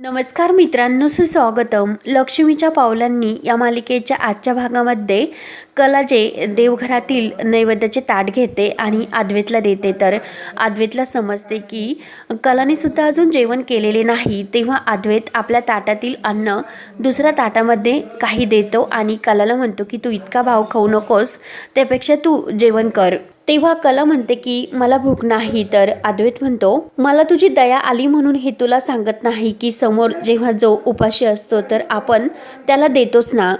नमस्कार मित्रांनो सुस्वागतम. लक्ष्मीच्या पावलांनी या मालिकेच्या आजच्या भागामध्ये कला जे देवघरातील नैवेद्याचे ताट घेते आणि आद्वेतला देते. तर आद्वेतला समजते की कलाने सुद्धा अजून जेवण केलेले नाही तेव्हा आद्वेत आपल्या ताटातील अन्न दुसऱ्या ताटामध्ये काही देतो आणि कलाला म्हणतो की तू इतका भाव खाऊ नकोस त्यापेक्षा तू जेवण कर. तेव्हा कला म्हणते की मला भूक नाही तर अद्वैत म्हणतो. मला तुझी दया आली म्हणून हे तुला सांगत नाही की समोर जेव्हा जो उपाशी असतो तर आपण त्याला देतोच ना.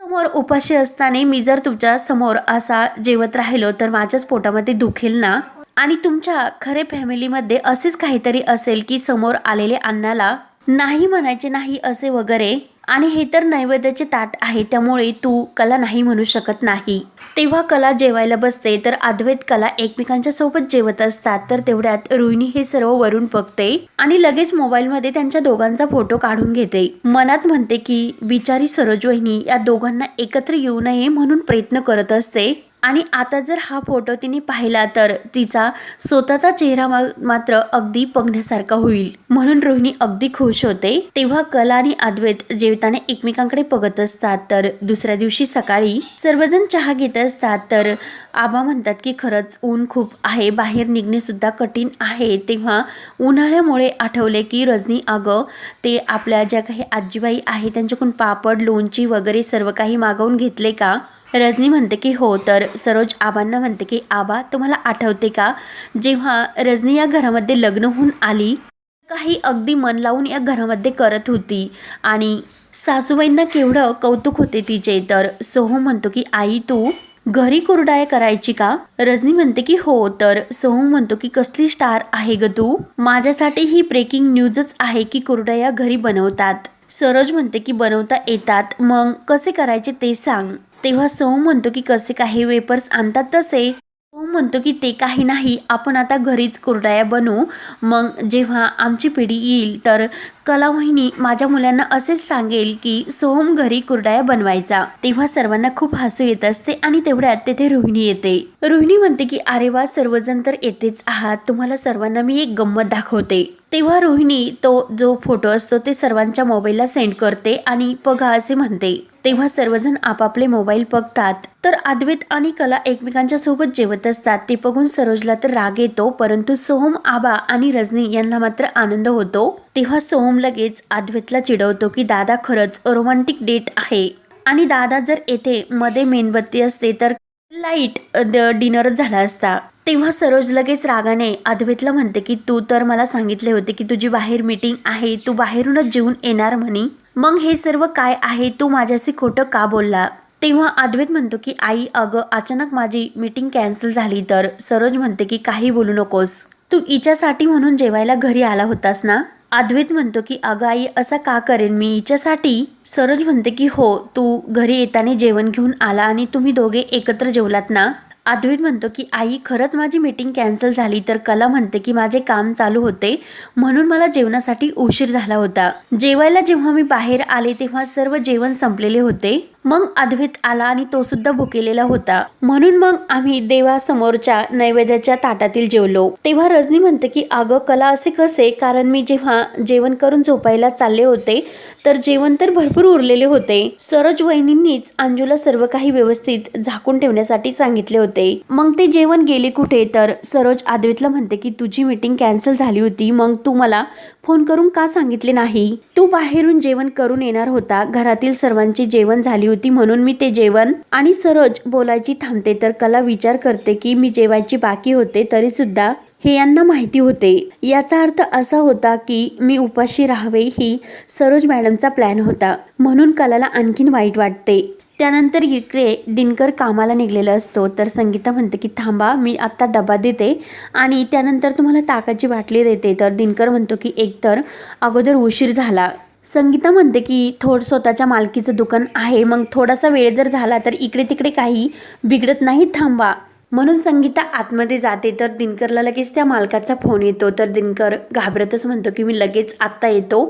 समोर उपाशी असताना मी जर तुमच्यासमोर असा जेवत राहिलो तर माझ्याच पोटामध्ये दुखेल ना? आणि तुमच्या खरे फॅमिलीमध्ये असेच काहीतरी असेल की समोर आलेले अन्नाला नाही म्हणायचे नाही असे वगैरे आणि हे तर नैवेद्याचे ताट आहे त्यामुळे तू कला नाही म्हणू शकत नाही. तेव्हा कला जेवायला बसते तर अद्वैत कला एकमेकांच्या सोबत जेवत असतात तर तेवढ्यात रोहिणी हे सर्व वरून बघते आणि लगेच मोबाईलमध्ये त्यांच्या दोघांचा फोटो काढून घेते. मनात म्हणते की बिचारी सरोज वहिनी या दोघांना एकत्र येऊ नये म्हणून प्रयत्न करत असते. आणि आता जर हा फोटो तिने पाहिला तर तिचा स्वतःचा चेहरा मात्र अगदी बघण्यासारखा होईल. म्हणून रोहिणी अगदी खुश होते. तेव्हा कला आणि अद्वैत जेवताना एकमेकांकडे बघत असतात तर दुसऱ्या दिवशी सकाळी सर्वजण चहा घेत असतात तर आबा म्हणतात की खरंच ऊन खूप आहे बाहेर निघणे सुद्धा कठीण आहे. तेव्हा उन्हाळ्यामुळे आठवले की रजनी अगं ते आपल्या ज्या काही आजीबाई आहे त्यांच्याकडून पापड लोणची वगैरे सर्व काही मागवून घेतले का? रजनी म्हणते की हो तर सरोज आबांना म्हणते की आबा तुम्हाला आठवते का जेव्हा रजनी या घरामध्ये लग्न होऊन आली काही अगदी मन लावून या घरामध्ये करत होती आणि सासूबाईंना केवढं कौतुक होते तिचे तर सोहम म्हणतो की आई तू घरी कुरडाय करायची का? रजनी म्हणते की हो तर सोहम म्हणतो की कसली स्टार आहे ग तू? माझ्यासाठी ही ब्रेकिंग न्यूजच आहे की कुरडाया घरी बनवतात. सरोज म्हणते की बनवता येतात. मग कसे करायचे ते सांग. तेव्हा सोम म्हणतो की कसे काही वेपर्स आणतात तसे. सोम म्हणतो की ते काही नाही आपण आता घरीच कुरडाया बनवू. मग जेव्हा आमची पिढी येईल तर कला वहिनी माझ्या मुलांना असेच सांगेल की सोहम घरी कुरडाया बनवायचा. तेव्हा सर्वांना खूप हसू येत असते आणि तेवढ्यात तेथे रोहिणी येते. रोहिणी म्हणते की अरे वा सर्वजण तर येतेच आहात. तुम्हाला सर्वांना मी एक गंमत दाखवते. तेव्हा रोहिणी तो जो फोटो असतो ते सर्वांच्या मोबाईलला सेंड करते आणि बघा असे म्हणते. तेव्हा सर्वजण आपापले मोबाईल बघतात तर अद्वैत आणि कला एकमेकांच्या सोबत जेवत असतात. ते बघून सरोजला तर राग येतो परंतु सोहम आबा आणि रजनी यांना मात्र आनंद होतो. तेव्हा सोहम लगेच अद्वैतला चिडवतो की दादा खरंच रोमांटिक डेट आहे. आणि दादा जर येथे मध्ये मेणबत्ती असते तर लाइट डिनरच झाला असता. तेव्हा सरोज लगेच रागाने अद्वैतला म्हणते की तू तर मला सांगितले होते की तुझी बाहेर मीटिंग आहे तू बाहेरूनच जेवून येणार म्हणे. मग हे सर्व काय आहे? तू माझ्याशी खोटं का बोलला? तेव्हा अद्वैत म्हणतो की आई अगं अचानक माझी मीटिंग कॅन्सल झाली तर. सरोज म्हणते की काही बोलू नकोस. तू हिच्यासाठी म्हणून जेवायला घरी आला होतास ना? अद्वैत म्हणतो की अगं आई असा का करेन मी? हिच्यासाठी? सरोज म्हणते की हो तू घरी येताना जेवण घेऊन आला आणि तुम्ही दोघे एकत्र जेवलात ना? अद्वैत म्हणतो की आई खरंच माझी मीटिंग कॅन्सल झाली तर कला म्हणते की माझे काम चालू होते. म्हणून मला जेवणासाठी उशीर झाला होता. जेवायला जेव्हा मी बाहेर आले तेव्हा सर्व जेवण संपलेले होते. मग अद्वैत आला आणि तो सुद्धा भुकेलेला होता. म्हणून मग आम्ही देवासमोरच्या नैवेद्याच्या ताटातील जेवलो. तेव्हा रजनी म्हणते की अगं कला असे कसे? कारण मी जेव्हा जेवण करून झोपायला चालले होते तर जेवण तर भरपूर उरलेले होते. सरोज वहिनींनीच अंजूला सर्व काही व्यवस्थित झाकून ठेवण्यासाठी सांगितले होते. मग ते जेवण गेले कुठे? तर सरोज अद्वैतला म्हणते की तुझी मीटिंग कॅन्सल झाली होती. मग तू मला फोन करून का सांगितले नाही? तू बाहेरून जेवण करून येणार होता. घरातील सर्वांची जेवण झाली होती म्हणून मी ते जेवण आणि सरोज बोलायची थांबते. तर कला विचार करते की मी जेवायची बाकी होते तरी सुद्धा हे यांना माहिती होते. याचा अर्थ असा होता की मी उपाशी राहावे ही सरोज मॅडमचा प्लॅन होता. म्हणून कलाला आणखीन वाईट वाटते. त्यानंतर इकडे दिनकर कामाला निघलेला असतो. तर संगीता म्हणते की थांबा मी आत्ता डबा देते आणि त्यानंतर तुम्हाला ताकाची बाटली देते. तर दिनकर म्हणतो की एकतर अगोदर उशीर झाला. संगीता म्हणते की थोड स्वतःच्या मालकीचं दुकान आहे. मग थोडासा वेळ जर झाला तर इकडे तिकडे काही बिघडत नाही. थांबा. म्हणून संगीता आतमध्ये जाते. तर दिनकरला लगेच त्या मालकाचा फोन येतो. तर दिनकर घाबरतच म्हणतो की मी लगेच आत्ता येतो.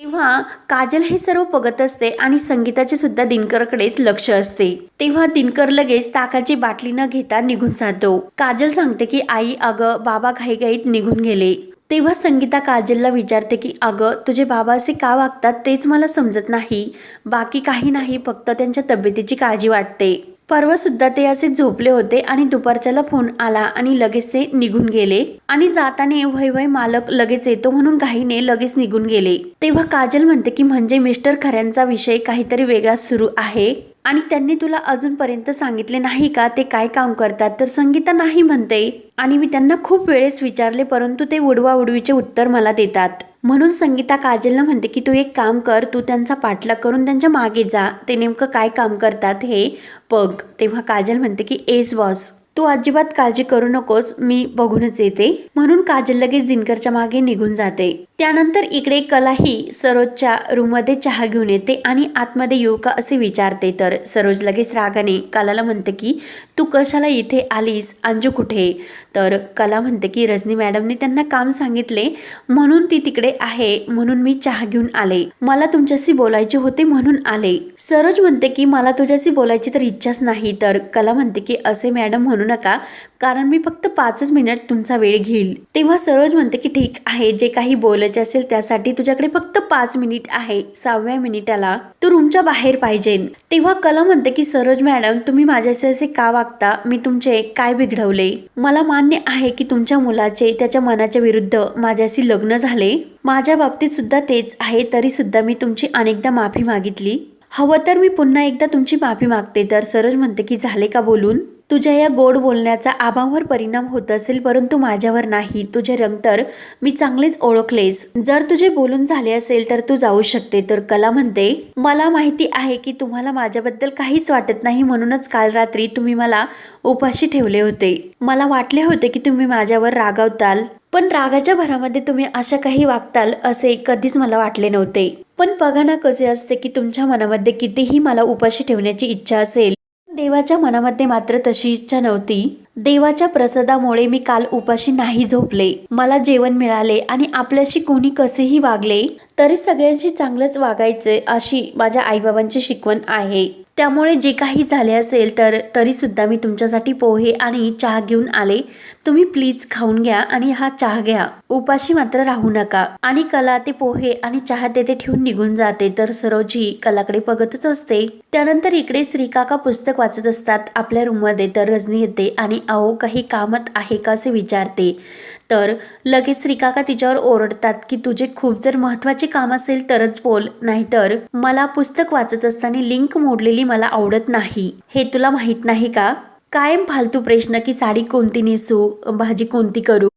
तेव्हा काजल हे सर्व बघत असते आणि संगीताचे सुद्धा दिनकरकडेच लक्ष असते. तेव्हा दिनकर लगेच ताकाची बाटली न घेता निघून जातो. काजल सांगते की आई अगं बाबा घाईघाईत निघून गेले. तेव्हा संगीता काजलला विचारते की अगं तुझे बाबा असे का वागतात तेच मला समजत नाही. बाकी काही नाही फक्त त्यांच्या तब्येतीची काळजी वाटते. परवासुद्धा ते असे झोपले होते आणि दुपारच्याला फोन आला आणि लगेच ते निघून गेले. आणि जाताना वय वय मालक लगेच येतो म्हणून घाईने लगेच निघून गेले. तेव्हा काजल म्हणते की म्हणजे मिस्टर खऱ्यांचा विषय काहीतरी वेगळाच सुरू आहे. आणि त्यांनी तुला अजूनपर्यंत सांगितले नाही का? ते काय काम करतात? तर संगीता नाही म्हणते. आणि मी त्यांना खूप वेळेस विचारले परंतु ते उडवा उडवीचे उत्तर मला देतात. म्हणून संगीता काजलला म्हणते की तू एक काम कर तू त्यांचा पाठलाग करून त्यांच्या मागे जा. ते नेमकं काय काम करतात हे बघ. तेव्हा काजल म्हणते की एस बॉस. तू अजिबात काळजी करू नकोस मी बघूनच येते. म्हणून काजल लगेच दिनकरच्या मागे निघून जाते. त्यानंतर इकडे कलाही सरोजच्या रूममध्ये चहा घेऊन येते आणि आतमध्ये येऊ का असे विचारते तर सरोज लगेच रागाने कलाला म्हणते की तू कशाला इथे आलीस? अंजू कुठे? तर कला म्हणते की रजनी मॅडमने त्यांना काम सांगितले म्हणून ती तिकडे आहे म्हणून मी चहा घेऊन आले. मला तुमच्याशी बोलायचे होते म्हणून आले. सरोज म्हणते की मला तुझ्याशी बोलायची तर इच्छाच नाही. तर कला म्हणते की असे मॅडम म्हणून नका कारण मी फक्त पाचच मिनिट तुमचा वेळ घेईल. तेव्हा सरोज म्हणते की ठीक आहे जे काही बोलायचे असेल त्यासाठी तुझ्याकडे फक्त पाच मिनिट आहे सहाव्या मिनिटाला. तू रूमच्या बाहेर पाहिजे. तेव्हा कला म्हणते की सरोज मॅडम तुम्ही माझ्याशी असे का वागता? मी तुमचे काय बिघडवले? मला मान्य आहे की तुमच्या मुलाचे त्याच्या मनाच्या विरुद्ध माझ्याशी लग्न झाले. माझ्या बाबतीत सुद्धा तेच आहे तरी सुद्धा मी तुमची अनेकदा माफी मागितली. हवं तर मी पुन्हा एकदा तुमची माफी मागते तर सरोज म्हणते की झाले का बोलून? तुझ्या या गोड बोलण्याचा आबांवर परिणाम होत असेल परंतु माझ्यावर नाही. तुझे रंग तर मी चांगलेच ओळखलेस. जर तुझे बोलून झाले असेल तर तू जाऊ शकते. तर कला म्हणते मला माहिती आहे की तुम्हाला माझ्याबद्दल काहीच वाटत नाही म्हणूनच काल रात्री तुम्ही मला उपाशी ठेवले होते. मला वाटले होते की तुम्ही माझ्यावर रागावताल पण रागाच्या भरामध्ये तुम्ही अशा काही वागताल असे कधीच मला वाटले नव्हते. पण बघा ना कसे असते की तुमच्या मनामध्ये कितीही मला उपाशी ठेवण्याची इच्छा असेल देवाच्या मनामध्ये मात्र तशी इच्छा नव्हती. देवाच्या प्रसादामुळे मी काल उपाशी नाही झोपले. मला जेवण मिळाले आणि आपल्याशी कोणी कसेही वागले तरी सगळ्यांशी चांगलंच वागायचे अशी माझ्या आईबाबांची शिकवण आहे. त्यामुळे जे काही झाले असेल तर तरी सुद्धा मी तुमच्यासाठी पोहे आणि चहा घेऊन आले. तुम्ही प्लीज खाऊन घ्या आणि हा चहा घ्या. उपाशी मात्र राहू नका. आणि कला ते पोहे आणि चहा तेथे ठेवून निघून जाते तर सरोजी कलाकडे बघतच असते. त्यानंतर इकडे श्रीकाका पुस्तक वाचत असतात आपल्या रूममध्ये. तर रजनी येते आणि अहो काही कामत आहे का असे विचारते. तर लगेच श्रीकाका तिच्यावर ओरडतात की तुझे खूप जर महत्त्वाचे काम असेल तरच बोल नाहीतर मला पुस्तक वाचत असताना लिंक मोडलेली मला आवडत नाही. हे तुला माहीत नाही का? कायम फालतू प्रश्न की साडी कोणती नेसू भाजी कोणती करू?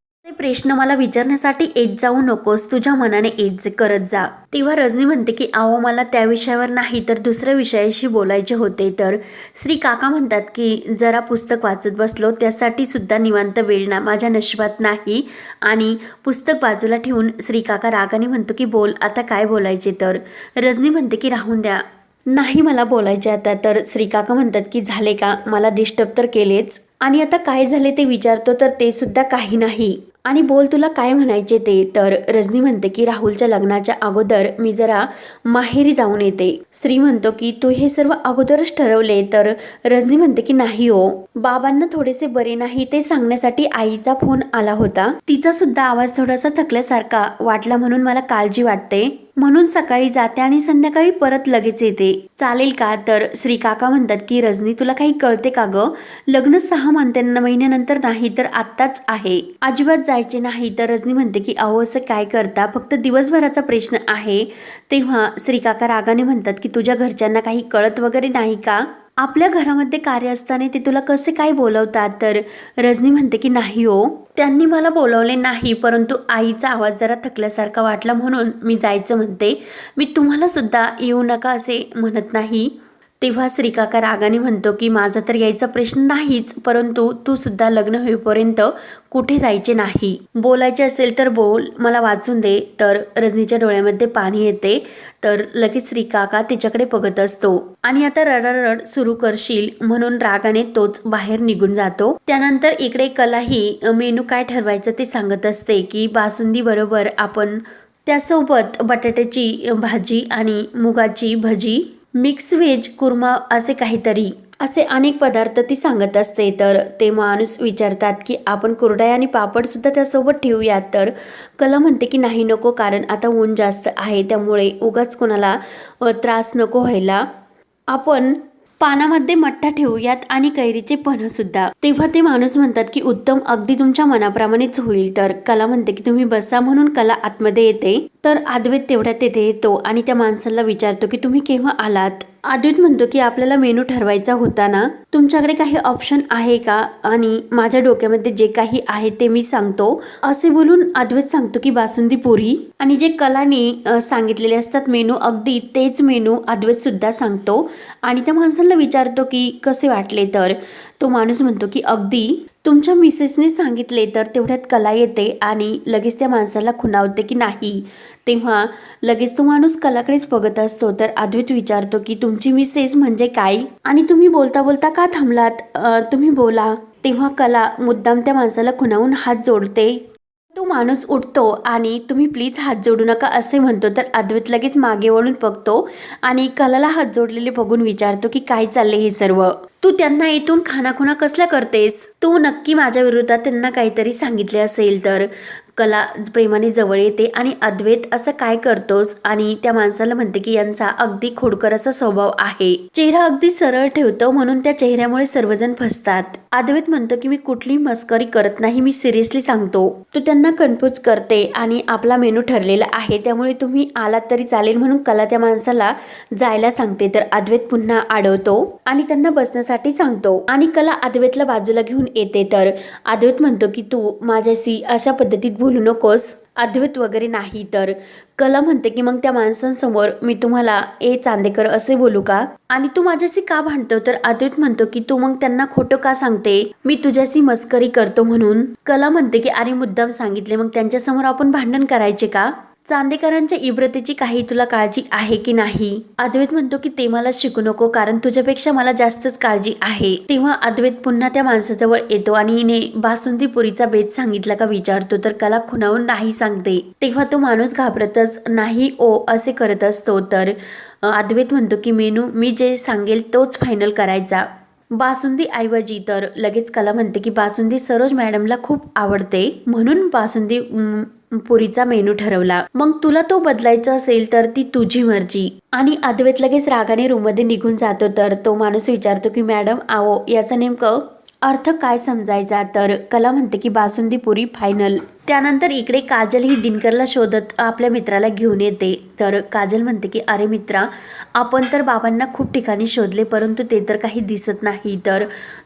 प्रश्न मला विचारण्यासाठी येत जाऊ नकोस. तुझ्या मनाने येत करत जा. तेव्हा रजनी म्हणते की अहो मला त्या विषयावर नाही तर दुसऱ्या विषयाशी बोलायचे होते. तर श्री काका म्हणतात की जरा पुस्तक वाचत बसलो त्यासाठी सुद्धा निवांत वेळ ना माझ्या नशिबात नाही. आणि पुस्तक बाजूला ठेवून श्री काका रागाने म्हणतो की बोल आता काय बोलायचे? तर रजनी म्हणते की राहून द्या. नाही मला बोलायचे आता. तर श्रीकाका म्हणतात की झाले का? मला डिस्टर्ब तर केलेच. आणि आता काय झाले ते विचारतो तर ते सुद्धा काही नाही. आणि बोल तुला काय म्हणायचे ते? तर रजनी म्हणते की राहुलच्या लग्नाच्या अगोदर मी जरा माहेरी जाऊन येते. श्री म्हणतो की तू हे सर्व अगोदरच ठरवले. तर रजनी म्हणते की नाही हो. बाबांना थोडेसे बरे नाही ते सांगण्यासाठी आईचा फोन आला होता. तिचा सुद्धा आवाज थोडासा थकल्यासारखा वाटला म्हणून मला काळजी वाटते. म्हणून सकाळी जाते आणि संध्याकाळी परत लगेच येते. चालेल का? तर श्री काका म्हणतात की रजनी तुला काही कळते का ग? लग्न सहा म्हणते महिन्यानंतर नाही तर आत्ताच आहे. अजिबात जायचे नाही. तर रजनी म्हणते की अहो असं काय करता? फक्त दिवसभराचा प्रश्न आहे. तेव्हा श्री काका रागाने म्हणतात की तुझ्या घरच्यांना काही कळत वगैरे नाही का? आपल्या घरामध्ये कार्य असताना ते तुला कसे काय बोलवतात? तर रजनी म्हणते की नाही हो. त्यांनी मला बोलवले नाही परंतु आईचा आवाज जरा थकल्यासारखा वाटला म्हणून मी जायचं म्हणते. मी तुम्हालासुद्धा येऊ नका असे म्हणत नाही. तेव्हा श्रीकाका रागाने म्हणतो की माझा तर यायचा प्रश्न नाहीच परंतु तू सुद्धा लग्न होईपर्यंत कुठे जायचे नाही. बोलायचे असेल तर बोल मला वाचून दे. तर रजनीच्या डोळ्यामध्ये पाणी येते तर लगेच श्रीकाका तिच्याकडे बघत असतो. आणि आता रडारड सुरू करशील म्हणून रागाने तोच बाहेर निघून जातो. त्यानंतर इकडे कलाही मेनू काय ठरवायचं ते सांगत असते की बासुंदी बरोबर आपण त्यासोबत बटाट्याची भाजी आणि मुगाची भजी मिक्स व्हेज कुर्मा असे काहीतरी असे अनेक पदार्थ ती सांगत असते. तर ते माणूस विचारतात की आपण कुरडाई आणि पापड सुद्धा त्यासोबत ठेवूयात? तर कला म्हणते की नाही नको कारण आता ऊन जास्त आहे. त्यामुळे उगाच कोणाला त्रास नको व्हायला. आपण पानामध्ये मठ्ठा ठेवूयात आणि कैरीचे पण सुद्धा. तेव्हा ते माणूस म्हणतात की उत्तम अगदी तुमच्या मनाप्रमाणेच होईल. तर कला म्हणते की तुम्ही बसा म्हणून कला आतमध्ये येते. तर अद्वैत तेवढ्यात तेथे येतो आणि त्या माणसाला विचारतो की तुम्ही केव्हा आलात? अद्वैत म्हणतो की आपल्याला मेनू ठरवायचा होता ना. तुमच्याकडे काही ऑप्शन आहे का? आणि माझ्या डोक्यामध्ये जे काही आहे ते मी सांगतो. असे बोलून अद्वैत सांगतो की बासुंदी पुरी आणि जे कलाने सांगितलेले असतात मेनू अगदी तेच मेनू अद्वैत सुद्धा सांगतो. आणि त्या माणसाला विचारतो की कसे वाटले तर? तो माणूस म्हणतो की अगदी. तुमच्या मिसेसने सांगितले तर तेवढ्यात कला येते आणि लगेच त्या माणसाला खुणावते की नाही. तेव्हा लगेच तो माणूस कलाकडेच बघत असतो तर अद्वित विचारतो की तुमची मिसेस म्हणजे काय? आणि तुम्ही बोलता बोलता का थांबलात? तुम्ही बोला. तेव्हा कला मुद्दाम त्या माणसाला खुणावून हात जोडते. तो माणूस उठतो आणि तुम्ही प्लीज हात जोडू नका असे म्हणतो. तर अद्वैत लगेच मागे वळून बघतो आणि कलाला हात जोडलेले बघून विचारतो की काय चालले हे सर्व? तू त्यांना इथून खानाखुणा कसल्या करतेस? तू नक्की माझ्या विरोधात त्यांना काहीतरी सांगितले असेल तर. कला प्रेमाने जवळ येते आणि अद्वैत असं काय करतोस? आणि त्या माणसाला म्हणते की यांचा अगदी खोडकर असा स्वभाव आहे. चेहरा अगदी सरळ ठेवतो म्हणून त्या चेहऱ्यामुळे सर्वजण फसतात. अद्वैत म्हणतो की मी कुठली मस्करी करत नाही मी सिरियसली सांगतो. तू त्यांना कन्फ्यूज करते आणि आपला मेनू ठरलेला आहे त्यामुळे तुम्ही आलात तरी चालेल म्हणून कला त्या माणसाला जायला सांगते. तर अद्वैत पुन्हा अडवतो आणि त्यांना बसण्यासाठी सांगतो. आणि कला अद्वैतला बाजूला घेऊन येते. तर अद्वैत म्हणतो की तू माझ्याशी अशा पद्धतीत बोलू नकोस. अद्वैत वगैरे नाही तर. कला म्हणते की मग त्या माणसांसमोर मी तुम्हाला ए चांदेकर असे बोलू का? आणि तू माझ्याशी का भांडतो? तर अद्वैत म्हणतो की तू मग त्यांना खोटं का सांगते? मी तुझ्याशी मस्करी करतो म्हणून. कला म्हणते की अरे मुद्दाम सांगितले मग त्यांच्यासमोर आपण भांडण करायचे का? चांदेकरांच्या इब्रतेची काही तुला काळजी आहे की नाही? अद्वैत म्हणतो की ते मला शिकू नको कारण तुझ्यापेक्षा मला जास्तच काळजी आहे. तेव्हा अद्वैत पुन्हा त्या माणसाजवळ येतो आणि हिने बासुंदी पुरीचा बेत सांगितला का विचारतो तर कला खुणावून नाही सांगते. तेव्हा तो माणूस घाबरतच नाही ओ असे करत असतो. तर अद्वैत म्हणतो की मेनू मी जे सांगेल तोच फायनल करायचा. बासुंदी ऐवजी तर लगेच कला म्हणते की बासुंदी सरोज मॅडमला खूप आवडते. म्हणून बासुंदी पुरीचा मेनू ठरवला. मग तुला तो बदलायचा असेल तर ती तुझी मर्जी. आणि अद्वैत लगेच रागाने रूममध्ये निघून जातो तर तो माणूस विचारतो की मॅडम आओ याचं नेमकं अर्थ काय समजायचा? तर कला म्हणते की बासुंदी पुरी फायनल त्यानंतर इकडे काजल ही दिनकरला शोधत आपल्या मित्राला घेऊन येते. तर काजल म्हणते की अरे मित्रा आपण तर बाबांना खूप ठिकाणी शोधले परंतु ते तर काही दिसत नाही. तर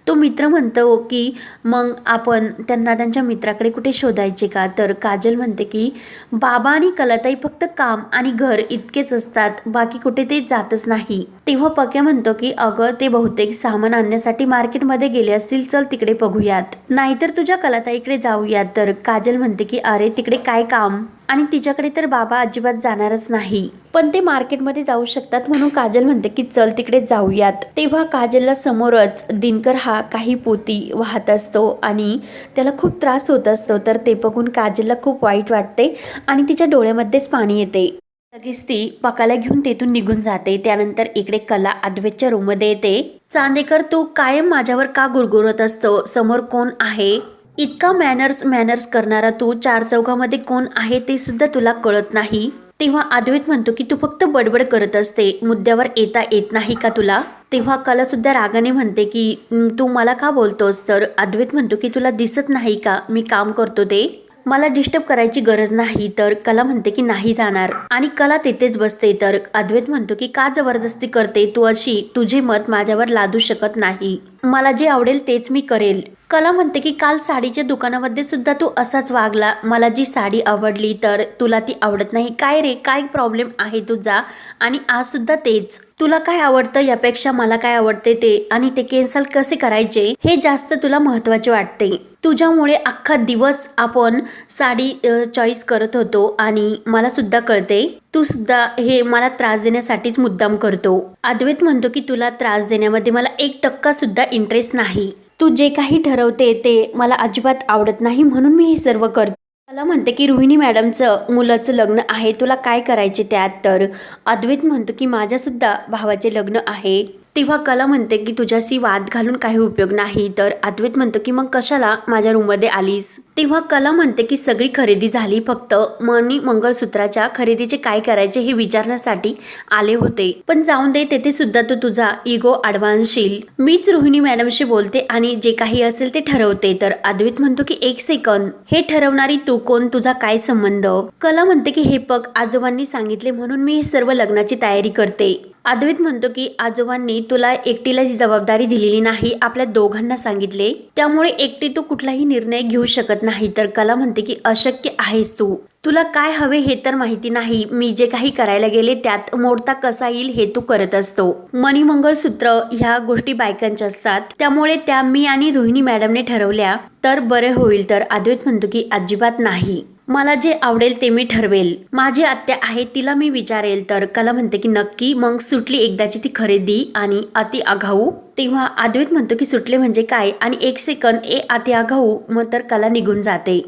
तो मित्र म्हणतो की मग आपण त्यांना त्यांच्या मित्राकडे कुठे शोधायचे का? तर काजल म्हणते की बाबा आणि कलाताई फक्त काम आणि घर इतकेच असतात बाकी कुठे ते जातच नाही. तेव्हा पक्या म्हणतो की अगं ते बहुतेक सामान आणण्यासाठी मार्केटमध्ये गेले असतील चल तिकडे बघूयात. नाहीतर तुझ्या कलाताईकडे जाऊयात. तर काजल म्हणते की अरे तिकडे काय काम? आणि तिच्याकडे तर बाबा अजिबात जाणारच नाही. पण ते मार्केटमध्ये जाऊ शकतात म्हणून काजल म्हणते की चल तिकडे जाऊयात. तेव्हा काजलला समोरच दिनकर हा काही पोती वाहत असतो आणि त्याला खूप त्रास होत असतो. तर ते बघून काजलला खूप वाईट वाटते आणि तिच्या डोळ्यामध्येच पाणी येते. लगेच ती पकाला घेऊन तेथून निघून जाते. त्यानंतर इकडे कला अद्वैतच्या रूममध्ये येते. चांदेकर तू कायम माझ्यावर का गुरगुरत असतो? समोर कोण आहे? इतका मॅनर्स मॅनर्स करणारा तू चार चौकामध्ये कोण आहे ते सुद्धा तुला कळत नाही? तेव्हा अद्वैत म्हणतो की तू फक्त बडबड करत असते मुद्द्यावर येता येत नाही का तुला? तेव्हा कला सुद्धा रागाने म्हणते की तू मला का बोलतोस? तर अद्वैत म्हणतो की तुला दिसत नाही का? मी काम करतो ते. मला डिस्टर्ब करायची गरज नाही. तर कला म्हणते की नाही जाणार. आणि कला तेथेच बसते. तर अद्वैत म्हणतो की का जबरदस्ती करते तू अशी? तुझे मत माझ्यावर लादू शकत नाही. मला जे आवडेल तेच मी करेल. कला म्हणते की काल साडीच्या दुकानामध्ये सुद्धा तू असाच वागला. मला जी साडी आवडली तर तुला ती आवडत नाही. काय रे? काय प्रॉब्लेम आहे तुझा? आणि आज सुद्धा तेच. तुला काय आवडतं? यापेक्षा मला काय आवडते ते? आणि ते कॅन्सल कसे करायचे? हे जास्त तुला महत्त्वाचे वाटते. तुझ्यामुळे अख्खा दिवस आपण साडी चॉईस करत होतो आणि मला सुद्धा कळते. तू सुद्धा हे मला त्रास देण्यासाठीच मुद्दाम करतो. अद्वैत म्हणतो की तुला त्रास देण्यामध्ये मला एक टक्का सुद्धा इंटरेस्ट नाही. तू जे काही ठरवते ते मला अजिबात आवडत नाही म्हणून मी हे सर्व करते. मला म्हणते की रोहिणी मॅडमचं मुलाचं लग्न आहे तुला काय करायचे त्यात? तर अद्वैत म्हणतो की माझ्यासुद्धा भावाचे लग्न आहे. तेव्हा कला म्हणते की तुझ्याशी वाद घालून काही उपयोग नाही. तर अद्वैत म्हणतो की मग कशाला माझ्या रूममध्ये आलीस? तेव्हा कला म्हणते की सगळी खरेदी झाली फक्त मनी मंगळसूत्राच्या खरेदीचे काय करायचे हे विचारण्यासाठी आले होते. पण जाऊन दे तेथे सुद्धा तू तुझा इगो अडवान्सशील मीच रोहिणी मॅडमशी बोलते आणि जे काही असेल ते ठरवते. तर अद्वैत म्हणतो की एक सेकंद. हे ठरवणारी तू कोण? तुझा काय संबंध? कला म्हणते की हे पग आजोबांनी सांगितले म्हणून मी हे सर्व लग्नाची तयारी करते. अद्वैत म्हणतो की आजोबांनी तुला एकटीला जी जबाबदारी दिलेली नाही आपल्या दोघांना सांगितले त्यामुळे एकटी तू कुठलाही निर्णय घेऊ शकत नाही. तर कला म्हणते की अशक्य आहेस तू. तुला काय हवे हे तर माहिती नाही. मी जे काही करायला गेले त्यात मोडता कसा येईल हे तू करत असतो. मणिमंगळसूत्र ह्या गोष्टी बायकांच्या असतात. त्यामुळे त्या मी आणि रोहिणी मॅडमने ठरवल्या तर बरे होईल. तर अद्वैत म्हणतो की अजिबात नाही. मला जे आवडेल ते मी ठरवेल. माझी आत्या आहे तिला मी विचारेल. तर कला म्हणते की नक्की मग सुटली एकदाची ती खरेदी आणि अति आघाऊ? तेव्हा अद्वैत म्हणतो की सुटले म्हणजे काय? आणि एक सेकंद ए अति आघाऊ मग तर कला निघून जाते.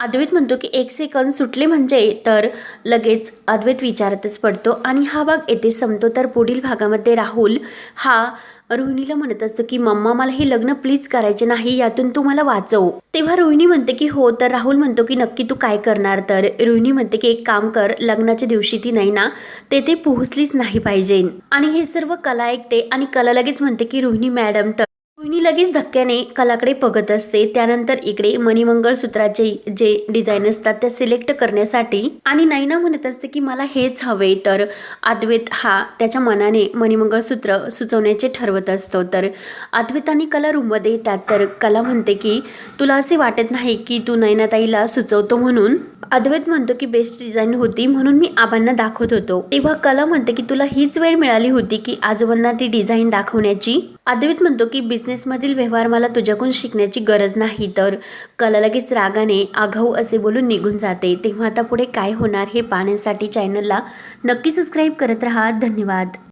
अद्वैत म्हणतो की एक सेकंद सुटले म्हणजे तर लगेच अद्वैत विचारातच पडतो. आणि हा भाग येथे संपतो. तर पुढील भागामध्ये राहुल हा रोहिणीला म्हणत असतो की मम्मा मला हे लग्न प्लीज करायचे नाही यातून तू मला वाचव. तेव्हा रोहिणी म्हणते की हो. तर राहुल म्हणतो की नक्की तू काय करणार? तर रोहिणी म्हणते की एक काम कर लग्नाच्या दिवशी ती नाही ना तेथे पोहोचलीच नाही पाहिजे. आणि हे सर्व कला ऐकते आणि कला लगेच म्हणते की रोहिणी मॅडम तर रोहिणी लगेच धक्क्याने कलाकडे बघत असते. त्यानंतर इकडे मणिमंगळसूत्राचे जे डिझाईन असतात त्या सिलेक्ट करण्यासाठी आणि नैना म्हणत असते की मला हेच हवे. तर अद्वैत हा त्याच्या मनाने मणिमंगळसूत्र सुचवण्याचे ठरवत असतो. तर अद्वैत आणि कला रूममध्ये येतात. तर कला म्हणते की तुला असे वाटत नाही की तू नैनाताईला सुचवतो म्हणून? अद्वैत म्हणतो की बेस्ट डिझाईन होती म्हणून मी आबांना दाखवत होतो. तेव्हा कला म्हणते की तुला हीच वेळ मिळाली होती की आजोबांना ती डिझाईन दाखवण्याची? अद्वैत म्हणतो की बिझनेसमधील व्यवहार मला तुझ्याकडून शिकण्याची गरज नाही. तर कला लगेच रागाने आघाऊ असे बोलून निघून जाते. तेव्हा आता पुढे काय होणार हे पाहण्यासाठी चॅनलला नक्की सबस्क्राईब करत राहा. धन्यवाद.